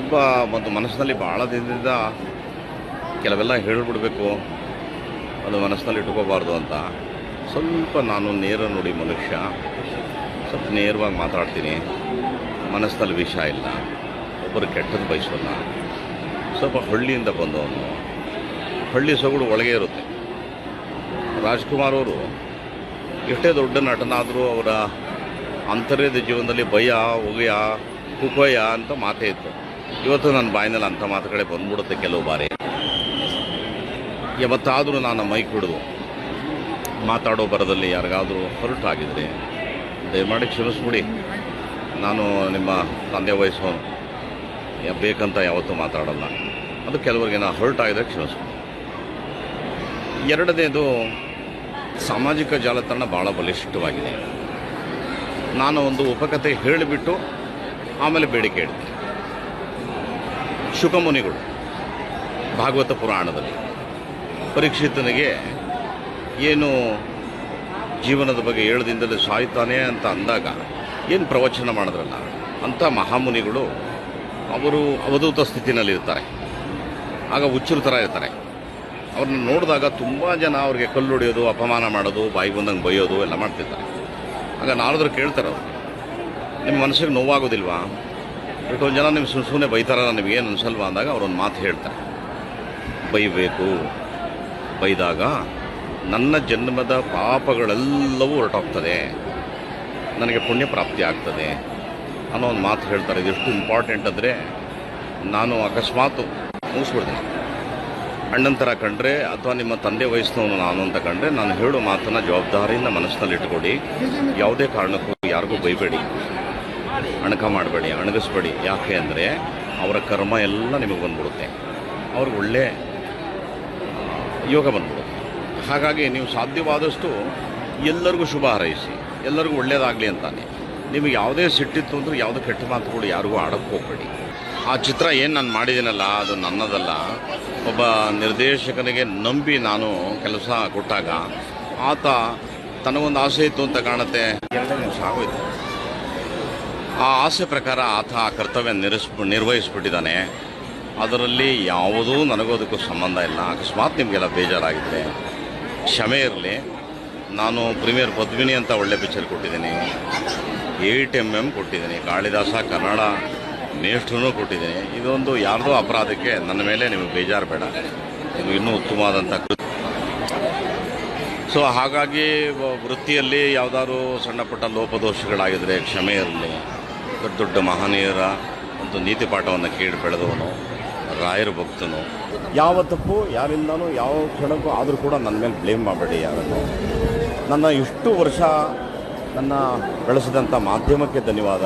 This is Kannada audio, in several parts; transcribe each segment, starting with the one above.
ತುಂಬ ಒಂದು ಮನಸ್ಸಿನಲ್ಲಿ ಭಾಳ ದಿನದಿಂದ ಕೆಲವೆಲ್ಲ ಹೇಳಿಬಿಡಬೇಕು. ಅದು ಮನಸ್ಸಿನಲ್ಲಿ ಇಟ್ಕೋಬಾರ್ದು ಅಂತ. ಸ್ವಲ್ಪ ನಾನು ನೇರ ನೋಡಿ ಮನುಷ್ಯ. ಸ್ವಲ್ಪ ನೇರವಾಗಿ ಮಾತಾಡ್ತೀನಿ. ಮನಸ್ಸಿನಲ್ಲಿ ವಿಷ ಇಲ್ಲ. ಒಬ್ಬರು ಕೆಟ್ಟದ್ದು ಬಯಸೋಲ್ಲ. ಸ್ವಲ್ಪ ಹಳ್ಳಿಯಿಂದ ಬಂದವನು. ಹಳ್ಳಿ ಸೊಗಡು ಒಳಗೆ ಇರುತ್ತೆ. ರಾಜ್ಕುಮಾರ್ ಅವರು ಎಷ್ಟೇ ದೊಡ್ಡ ನಟನಾದರೂ ಅವರ ಅಂತರ್ಯದ ಜೀವನದಲ್ಲಿ ಭಯ, ಉಗಯ ಕುಕೋಯ ಅಂತ ಮಾತೇ ಇತ್ತು. ಇವತ್ತು ನನ್ನ ಬಾಯಿನಲ್ಲಿ ಅಂಥ ಮಾತುಗಳೇ ಬಂದ್ಬಿಡುತ್ತೆ ಕೆಲವು ಬಾರಿ. ಯಾವತ್ತಾದರೂ ನಾನು ಮೈಕ್ ಹಿಡಿದು ಮಾತಾಡೋ ಬರದಲ್ಲಿ ಯಾರಿಗಾದರೂ ಹೊರಟು ಆಗಿದ್ರೆ ದಯಮಾಡಿ ಕ್ಷಮಿಸ್ಬಿಡಿ. ನಾನು ನಿಮ್ಮ ತಂದೆ ವಯಸ್ಸು ಬೇಕಂತ ಯಾವತ್ತೂ ಮಾತಾಡಲ್ಲ. ಅದು ಕೆಲವರಿಗೆ ನಾನು ಹೊರಟು ಆಗಿದ್ರೆ ಕ್ಷಮಿಸ್ಬಿಡಿ. ಎರಡನೇದು, ಸಾಮಾಜಿಕ ಜಾಲತಾಣ ಭಾಳ ಬಲಿಷ್ಠವಾಗಿದೆ. ನಾನು ಒಂದು ಉಪಕಥೆ ಹೇಳಿಬಿಟ್ಟು ಆಮೇಲೆ ಬೇಡಿಕೆ ಇಡ್ತೀನಿ. ಶುಕಮುನಿಗಳು ಭಾಗವತ ಪುರಾಣದಲ್ಲಿ ಪರೀಕ್ಷಿತನಿಗೆ ಏನು ಜೀವನದ ಬಗ್ಗೆ ಏಳದಿಂದಲೇ ಸಾಯ್ತಾನೆ ಅಂತ ಅಂದಾಗ ಏನು ಪ್ರವಚನ ಮಾಡಿದ್ರಲ್ಲ, ಅಂಥ ಮಹಾಮುನಿಗಳು ಅವರು ಅವಧೂತ ಸ್ಥಿತಿನಲ್ಲಿರ್ತಾರೆ. ಆಗ ಹುಚ್ಚರು ಥರ ಇರ್ತಾರೆ. ಅವ್ರನ್ನ ನೋಡಿದಾಗ ತುಂಬ ಜನ ಅವ್ರಿಗೆ ಕಲ್ಲು ಹೊಡೆಯೋದು ಅಪಮಾನ ಮಾಡೋದು, ಬಾಯಿ ಬಂದಂಗೆ ಬೈಯೋದು ಎಲ್ಲ ಮಾಡ್ತಿರ್ತಾರೆ. ಆಗ ನಾರದ್ರು ಕೇಳ್ತಾರೆ ಅವರು, ನಿಮ್ಮ ಮನಸ್ಸಿಗೆ ನೋವಾಗೋದಿಲ್ವಾ? ಎಷ್ಟೊಂದು ಜನ ನಿಮ್ಗೆ ಸುಮ್ಮನೆ ಸುಮ್ಮನೆ ಬೈತಾರಲ್ಲ ಏನು ಅನ್ಸಲ್ವಾ ಅಂದಾಗ ಅವರೊಂದು ಮಾತು ಹೇಳ್ತಾರೆ. ಬೈಬೇಕು, ಬೈದಾಗ ನನ್ನ ಜನ್ಮದ ಪಾಪಗಳೆಲ್ಲವೂ ಹೊರಟೋಗ್ತದೆ. ನನಗೆ ಪುಣ್ಯ ಪ್ರಾಪ್ತಿ ಆಗ್ತದೆ ಅನ್ನೋ ಒಂದು ಮಾತು ಹೇಳ್ತಾರೆ. ಇದೆಷ್ಟು ಇಂಪಾರ್ಟೆಂಟ್ ಅಂದರೆ ನಾನು ಅಕಸ್ಮಾತ್ ಮುಗಿಸ್ಬಿಡ್ತೀನಿ. ಅಣ್ಣನ ಥರ ಕಂಡ್ರೆ ಅಥವಾ ನಿಮ್ಮ ತಂದೆ ವಯಸ್ಸಿನವನು ನಾನು ಅಂತ ಕಂಡ್ರೆ ನಾನು ಹೇಳೋ ಮಾತನ್ನು ಜವಾಬ್ದಾರಿಯಿಂದ ಮನಸ್ಸಿನಲ್ಲಿ ಇಟ್ಕೊಡಿ ಯಾವುದೇ ಕಾರಣಕ್ಕೂ ಯಾರಿಗೂ ಬೈಬೇಡಿ. ಅಣಕ ಮಾಡಬೇಡಿ, ಅಣಗಿಸ್ಬೇಡಿ. ಯಾಕೆ ಅಂದರೆ ಅವರ ಕರ್ಮ ಎಲ್ಲ ನಿಮಗೆ ಬಂದ್ಬಿಡುತ್ತೆ. ಅವ್ರಿಗೆ ಒಳ್ಳೆ ಯೋಗ ಬಂದ್ಬಿಡುತ್ತೆ. ಹಾಗಾಗಿ ನೀವು ಸಾಧ್ಯವಾದಷ್ಟು ಎಲ್ಲರಿಗೂ ಶುಭ ಹಾರೈಸಿ. ಎಲ್ಲರಿಗೂ ಒಳ್ಳೆಯದಾಗಲಿ ಅಂತಾನೆ. ನಿಮಗೆ ಯಾವುದೇ ಸಿಟ್ಟಿತ್ತು ಅಂದ್ರೆ ಯಾವುದೇ ಕೆಟ್ಟ ಮಾತುಗಳು ಯಾರಿಗೂ ಆಡಕ್ಕೆ ಹೋಗಬೇಡಿ. ಆ ಚಿತ್ರ ಏನು ನಾನು ಮಾಡಿದ್ದೀನಲ್ಲ, ಅದು ನನ್ನದಲ್ಲ. ಒಬ್ಬ ನಿರ್ದೇಶಕನಿಗೆ ನಂಬಿ ನಾನು ಕೆಲಸ ಕೊಟ್ಟಾಗ, ಆತ ತನಗೊಂದು ಆಸೆ ಇತ್ತು ಅಂತ ಕಾಣುತ್ತೆ. ಆಗೋಯ್ತು. ಆ ಆಸೆ ಪ್ರಕಾರ ಆತ ಆ ಕರ್ತವ್ಯ ನಿರ್ಸ್ ನಿರ್ವಹಿಸ್ಬಿಟ್ಟಿದ್ದಾನೆ. ಅದರಲ್ಲಿ ಯಾವುದೂ ನನಗೋದಕ್ಕೂ ಸಂಬಂಧ ಇಲ್ಲ. ಅಕಸ್ಮಾತ್ ನಿಮಗೆಲ್ಲ ಬೇಜಾರಾಗಿದ್ದರೆ ಕ್ಷಮೆ ಇರಲಿ. ನಾನು ಪ್ರೀಮಿಯರ್ ಪದ್ಮಿನಿ ಅಂತ ಒಳ್ಳೆ ಪಿಕ್ಚರ್ ಕೊಟ್ಟಿದ್ದೀನಿ. ಏಯ್ಟ್ ಎಂ ಎಂ ಕೊಟ್ಟಿದ್ದೀನಿ. ಕಾಳಿದಾಸ, ಕನ್ನಡ ನೇಷ್ಟ್ರೂ ಕೊಟ್ಟಿದ್ದೀನಿ. ಇದೊಂದು ಯಾರ್ದೋ ಅಪರಾಧಕ್ಕೆ ನನ್ನ ಮೇಲೆ ನಿಮಗೆ ಬೇಜಾರು ಬೇಡ. ಇದು ಇನ್ನೂ ಉತ್ತಮವಾದಂಥ ಕೃತಿ. ಸೊ, ಹಾಗಾಗಿ ವೃತ್ತಿಯಲ್ಲಿ ಯಾವುದಾದ್ರು ಸಣ್ಣ ಪುಟ್ಟ ಲೋಪದೋಷಗಳಾಗಿದ್ದರೆ ಕ್ಷಮೆ ಇರಲಿ. ದೊಡ್ಡ ದೊಡ್ಡ ಮಹನೀಯರ ಒಂದು ನೀತಿ ಪಾಠವನ್ನು ಕೇಳಿ ಬೆಳೆದವನು, ರಾಯರ ಭಕ್ತನು. ಯಾವ ತಪ್ಪು ಯಾರಿಂದನೂ, ಯಾವ ಕ್ಷಣಕ್ಕೂ ಆದರೂ ಕೂಡ ನನ್ನ ಮೇಲೆ ಬ್ಲೇಮ್ ಮಾಡಬೇಡಿ ಯಾರನ್ನು. ನನ್ನ ಇಷ್ಟು ವರ್ಷ ನನ್ನ ಬೆಳೆಸಿದಂಥ ಮಾಧ್ಯಮಕ್ಕೆ ಧನ್ಯವಾದ.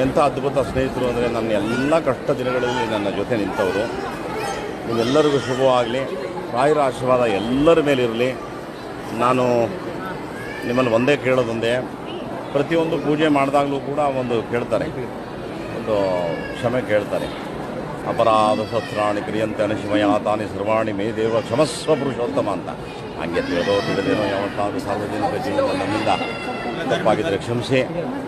ಎಂಥ ಅದ್ಭುತ ಸ್ನೇಹಿತರು ಅಂದರೆ ನನ್ನ ಎಲ್ಲ ಕಷ್ಟ ದಿನಗಳಲ್ಲಿ ನನ್ನ ಜೊತೆ ನಿಂತವರು. ನಿಮ್ಮೆಲ್ಲರಿಗೂ ಶುಭವಾಗಲಿ. ರಾಯರ ಆಶೀರ್ವಾದ ಎಲ್ಲರ ಮೇಲಿರಲಿ. ನಾನು ನಿಮ್ಮಲ್ಲಿ ಒಂದೇ ಕೇಳೋದೊಂದೇ. ಪ್ರತಿಯೊಂದು ಪೂಜೆ ಮಾಡಿದಾಗಲೂ ಕೂಡ ಒಂದು ಕೇಳ್ತಾರೆ. ಒಂದು ಕ್ಷಮೆ ಕೇಳ್ತಾರೆ. ಅಪರಾಧ ಸತ್ರಾಣಿ ಕ್ರಿಯಂತೆ ಅನಶಿಮಯ ತಾನಿ ಸರ್ವಾಣಿ ಮೇ ದೇವ ಕ್ಷಮಸ್ವ ಪುರುಷೋತ್ತಮ ಅಂತ. ಹಂಗೆ ತಿಳಿದೋ ತಿಳಿದೇನೋ ಯಾವತ್ತಾದರೂ ಸಾರ್ವಜನಿಕ ಜೀವನ ನಮ್ಮಿಂದ ತಪ್ಪಾಗಿದ್ದರೆ ಕ್ಷಮಿಸಿ.